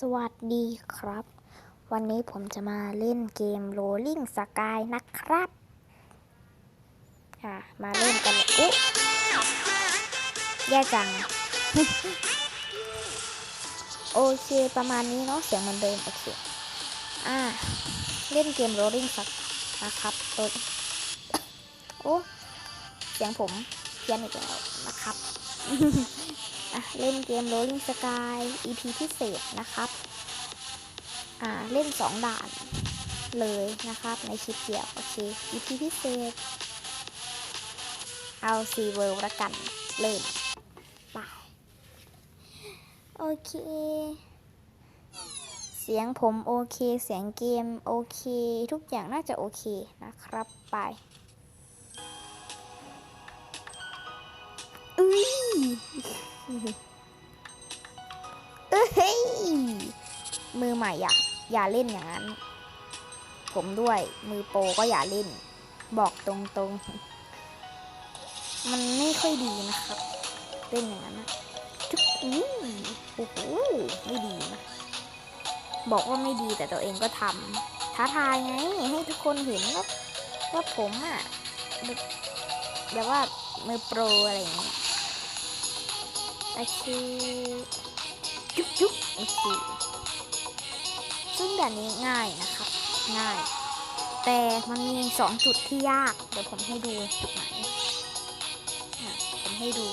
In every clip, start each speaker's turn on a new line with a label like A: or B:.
A: สวัสดีครับ วันนี้ผมจะมาเล่นเกม Rolling Sky นะครับอ่ามาเล่นกันเลยอุ๊ยแย่จัง โอเค ประมาณนี้เนาะเสียงมือนเดิมโอเค อ่า เล่นเกม Rolling Sky นะครับตัวโอ้ เสียงผมเพี้ยนอีกแล้วนะครับ่ะเล่นเกม Rolling Sky EP พิเศษนะครับ อ่า เล่น 2 ด่านเลยนะครับ ในคลิปเดียว โอเค EP พิเศษ เอาซีเวิร์ละกัน เริ่มไปโอเค เสียงผมโอเค เสียงเกมโอเค ทุกอย่างน่าจะโอเคนะครับ ไป เอ้ยมือใหม่อย่าอย่าเล่นอย่างนั้น ผมด้วย มือโปรก็อย่าเล่น บอกตรงๆ มันไม่ค่อยดีนะครับเล่นอย่างนั้นนะทุกอู้โอ้โหไม่ดีนะบอกว่าไม่ดีแต่ตัวเองก็ทำท้าทายไง ให้ทุกคนเห็นว่าว่าผมอะแบบแบบว่ามือโปรอะไรอย่างเงี้ย โอเคจุ๊บจุ๊บโอเคซึ่งด่านนี้ง่ายนะครับง่าย แต่มันมีสองจุดที่ยาก เดี๋ยวผมให้ดูจุดไหนผมให้ดู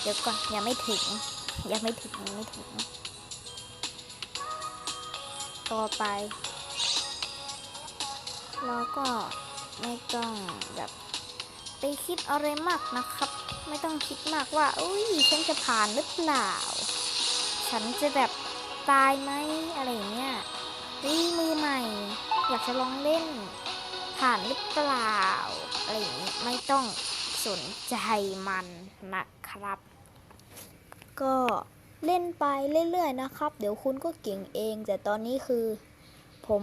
A: เดี๋ยวก่อนยังไม่ถึง ยังไม่ถึงยังไม่ถึง ต่อไปเราก็ไม่ต้องแบบไปคิดอะไรมากนะครับ ไม่ต้องคิดมากว่าอุ้ยฉันจะผ่านหรือเปล่า ฉันจะแบบตายไหมอะไรเงี้ยนี่มือใหม่ อยากจะลองเล่น ผ่านหรือเปล่าอะไรอย่างเงี้ยไม่ต้องสนใจมันนะครับ ก็เล่นไปเรื่อยๆนะครับ เดี๋ยวคุณก็เก่งเอง แต่ตอนนี้คือ ผม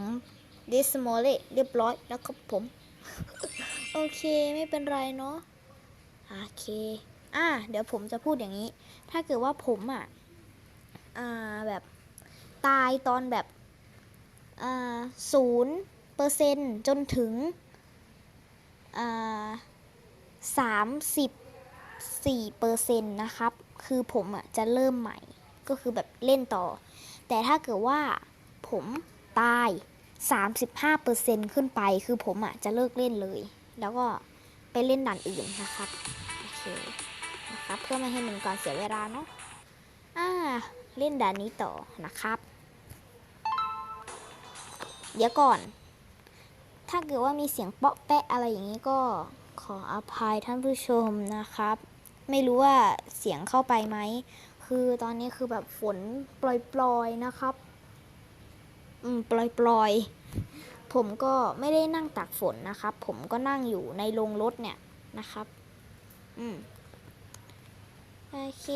A: ดิสโมเลเรียบร้อยแล้วครับผม โอเคไม่เป็นไรเนาะ โอเค อะเดี๋ยวผมจะพูดอย่างนี้ ถ้าเกิดว่าผมอะ อ่า แบบตายตอนแบบ อ่าศูนย์เปอร์เซ็นจนถึง อ่าสามสิบสี่เปอร์เซ็นต์นะครับ คือผมอะจะเริ่มใหม่ ก็คือแบบเล่นต่อ แต่ถ้าเกิดว่าผมตาย 35%ขึ้นไป คือผมอะจะเลิกเล่นเลย แล้วก็ ไปเล่นด่านอื่นนะครับโอเคนะครับ เพื่อไม่ให้มันการเสียเวลาเนาะอ่าเล่นด่านนี้ต่อนะครับ เดี๋ยวก่อน ถ้าเกิดว่ามีเสียงเปาะแปะอะไรอย่างนี้ก็ขออภัยท่านผู้ชมนะครับ ไม่รู้ว่าเสียงเข้าไปไหม คือตอนนี้คือแบบฝนปล่อยๆนะครับ อืม ปล่อยๆ ผมก็ไม่ได้นั่งตากฝนนะครับ ผมก็นั่งอยู่ในโรงรถเนี่ยนะครับ อืม โอเค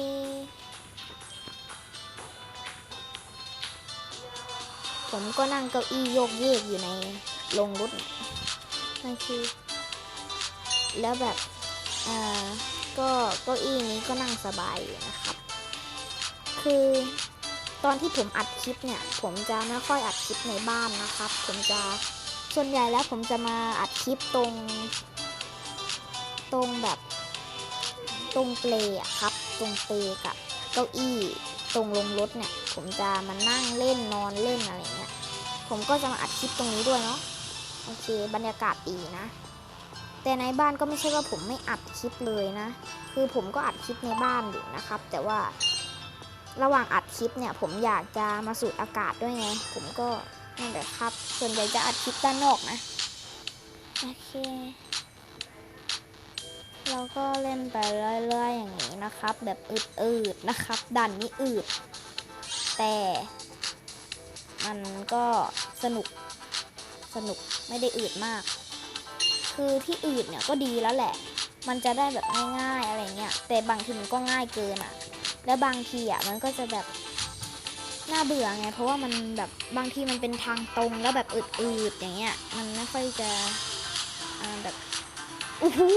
A: ผมก็นั่งเก้าอี้โยกเยกอยู่ในโรงรถเนี่ยโอเค แล้วแบบอ่าก็เก้าอี้นี้ก็นั่งสบายอยู่นะครับ คือ ตอนที่ผมอัดคลิปเนี่ย ผมจะไม่ค่อยอัดคลิปในบ้านนะครับ ผมจะส่วนใหญ่แล้วผมจะมาอัดคลิปตรง ตรงแบบตรงเปลอะครับ ตรงเปลกับเก้าอี้ตรงลงรถเนี่ย ผมจะมานั่งเล่นนอนเล่นอะไรเงี้ยผมก็จะมาอัดคลิปตรงนี้ด้วยเนาะโอเค บรรยากาศดีนะ แต่ในบ้านก็ไม่ใช่ว่าผมไม่อัดคลิปเลยนะ คือผมก็อัดคลิปในบ้านอยู่นะครับ แต่ว่า ระหว่างอัดคลิปเนี่ยผมอยากจะมาสูดอากาศด้วยไง ผมก็นั่นแหละครับ ส่วนใหญ่จะอัดคลิปด้านนอกนะ โอเค เราก็เล่นไปเรื่อยๆอย่างนี้นะครับ แบบอืดๆนะครับ ดันนี้อืด แต่มันก็สนุกสนุกไม่ได้อืดมาก คือที่อืดเนี่ยก็ดีแล้วแหละ มันจะได้แบบง่ายๆอะไรเงี้ย แต่บางทีมันก็ง่ายเกินอะ แล้วบางทีอะมันก็จะแบบน่าเบื่อไง เพราะว่ามันแบบบางทีมันเป็นทางตรงแล้วแบบอืดๆอย่างเงี้ย มันไม่ค่อยจะอ่าแบบอู้หู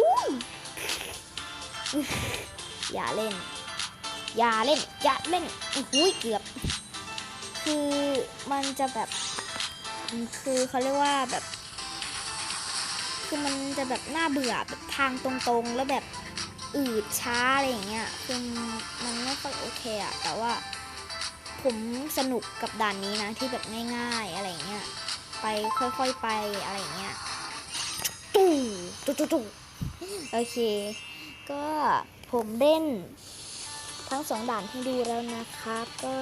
A: อย่าเล่น อย่าเล่น อย่าเล่นอุ้ยเกือบ คือมันจะแบบ คือเขาเรียกว่าแบบ คือมันจะแบบน่าเบื่อแบบทางตรงๆ แล้วแบบอืดช้าอะไรอย่างเงี้ย คือมัน อยโอเคอะแต่ว่าผมสนุกกับด่านนี้นะที่แบบง่าย ๆอะไรเงี้ยไปค่อยๆไปอะไรเงี้ยตู้ตู้ตู้ตู้โอเค ก็ผมเล่นทั้งสองด่านให้ดูแล้วนะครับก็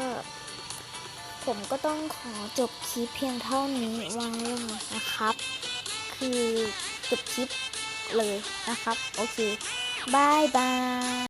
A: ผมก็ต้องขอจบคลิปเพียงเท่านี้วางลงนะครับ คือจบคลิปเลยนะครับ โอเคบายบาย